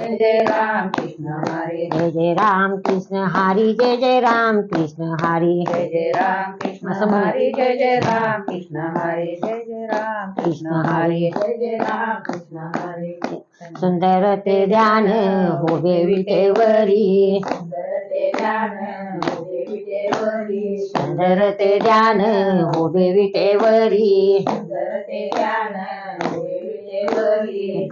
जय जय राम कृष्ण हरे। जय जय राम कृष्ण हरी जय जय राम कृष्ण हरी। जय जय राम कृष्ण. हरे जय जय राम कृष्ण हरे। जय जय राम कृष्ण हरे। जय जय राम कृष्ण हरे। सुंदर ते ध्यान होवे विटेवरी सुंदर ते ध्यान होते विटेवरी सुंदर ते ध्यान होवे विटेवरी सुंदर ते ध्यान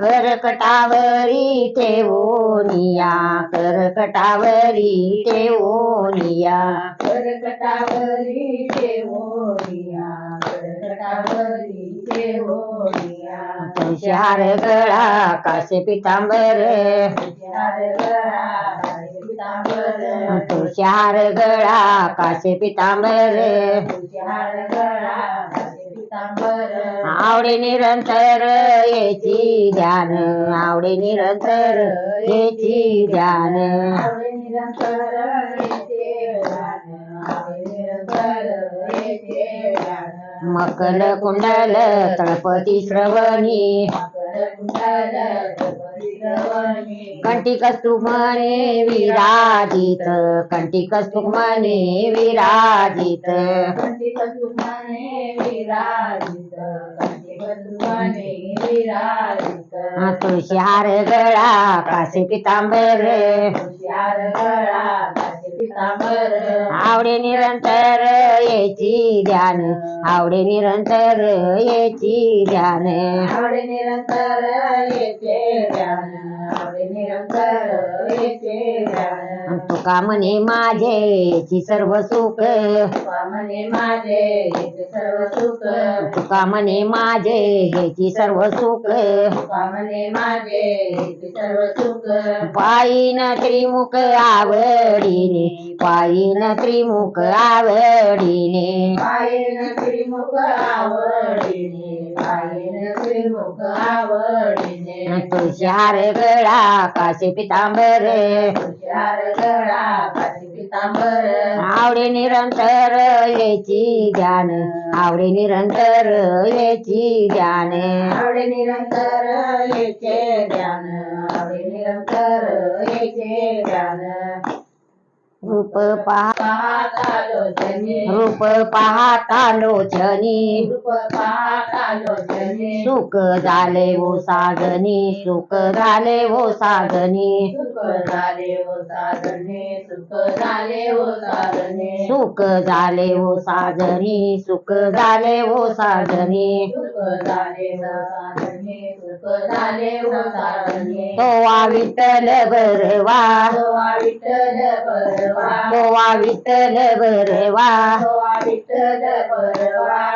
करकटावरी ठेवोनिया करकटावरी ठेवोनिया करकटावरी ठेवोनिया करकटावरी ठेवोनिया तुळशीहार गळा कासे पितांबर? तुषार गळा पितांबर? तुळशीहार गळा कासे पितांबर? तुषार गळा आवडे निरंतर येची ध्यान. आवडे निरंतर येची ध्यान. मकल कुंडल तळपती श्रवणी. मकर कुंडल श्रवणी कंटिक म्हणे विराजित कंटिक म्हणे विराजित। विराजित तुळशीहार गळा कासे पितांबर। आवडे निरंतर येची ध्यान. आवडे निरंतर येची ध्यान. आवडे निरंतर येते ध्यान. आवडे निरंतर येते ध्यान. तुका म्हणे माझे सर्व सुख? स्वामने माझे सर्व सुख. तुका म्हणे माझे हेची सर्व सुख. स्वामने माझे येते सर्व सुख. पायीन त्रिमुख आवडीने पायीन त्रिमुख आवडीने. पायन त्रिमुख आवडीने पायन तुषार गळा पितांबर गळा काशी पितांबर आवडे निरंतर याची ध्यान आवडे निरंतर याची ध्यान आवडे निरंतर याचे ध्यान आवडे निरंतर याचे ध्यान रूप पहा रूप पाहता लोचनी. सुख झाले वो साधनी. सुख झाले वो साधनी सुख झाले हो साधने सुख झाले हो साधने. सुख झाले वो साधनी. सुख झाले वो साधनी. झाले झाले हो वा विठ्ठल बरवा गोवा विठ्ठल वा विठ्ठल बरवा गोवा विठ्ठल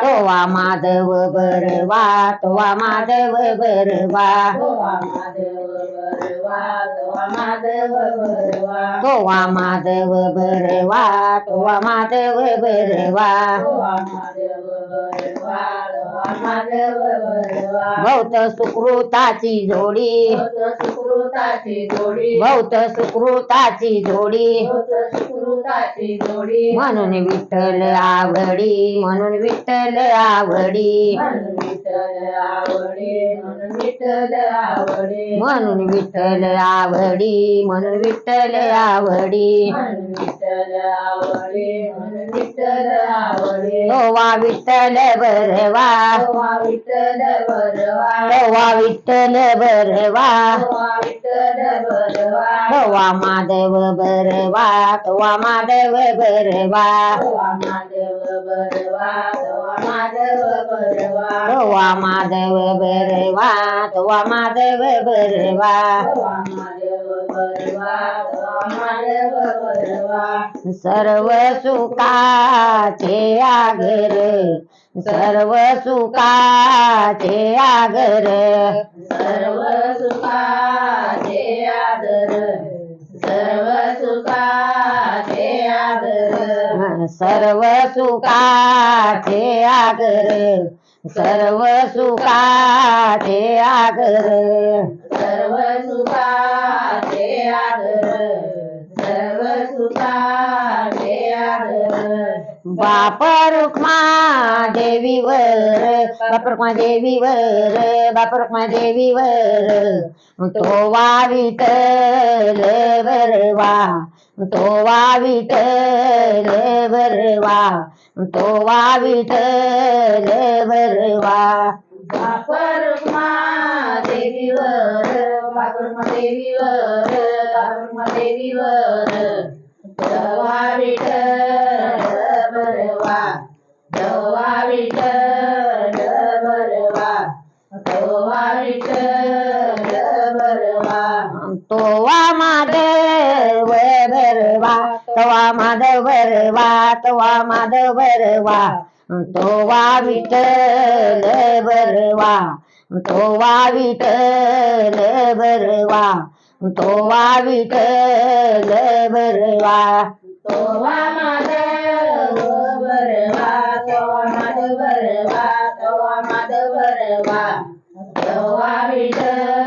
तो वा माधव बरवा वा माधव बरवा तोवा माधव बरवा तोवा माधव बरवा तो वा माधव बरवा तो वा माधव बरवा तोवा माधव बरवा तोवा माधव बरवा भौत सुकृताची जोडी. भौत सुकृताची जोडी. म्हणून विठ्ठल आवडी म्हणून विठ्ठल आवडी. म्हणून विठ्ठल आवडे. म्हणून विठ्ठल आवडे म्हणून विठ्ठल बरवा तोवा विठ्ठल बरवा तो वा विठ्ठल बरवा तोवा विठ्ठल बरवा तो वा माधव बरवा तोवा माधव बरवा माधव बरवा वा माधव बरवा तो वा माधव बरवा सर्व सुखाचे आगर सर्व सुखाचे आगर. सर्व सुखाचे आदर सर्व सुखाचे आदर सर्व सुखाचे आगर सर्व सुखाचे आगर सर्व सुखाचे आदर. सर्व सुखाचे आदर. बाप रुक्मा देवीवर बाप रुक्मा देवीवर बाप रुक्मा देवीवर तो वा. विठ्ठल बरवा तो वा विठ्ठल बरवा तो वा विठ्ठल बरवा बापरमा देवीवर बापरमा देवीवर बापरमा देवीवर दवा विठ्ठल तवा माधव भरवा तवा माधव भरवा तो वा विठ्ठल बरवा तो वा विठ्ठल बरवा तो वा विठ्ठल बरवा तोवा माधव भरवा तोवा माधव भरवा तोवा माधव बरवा तोवा विठल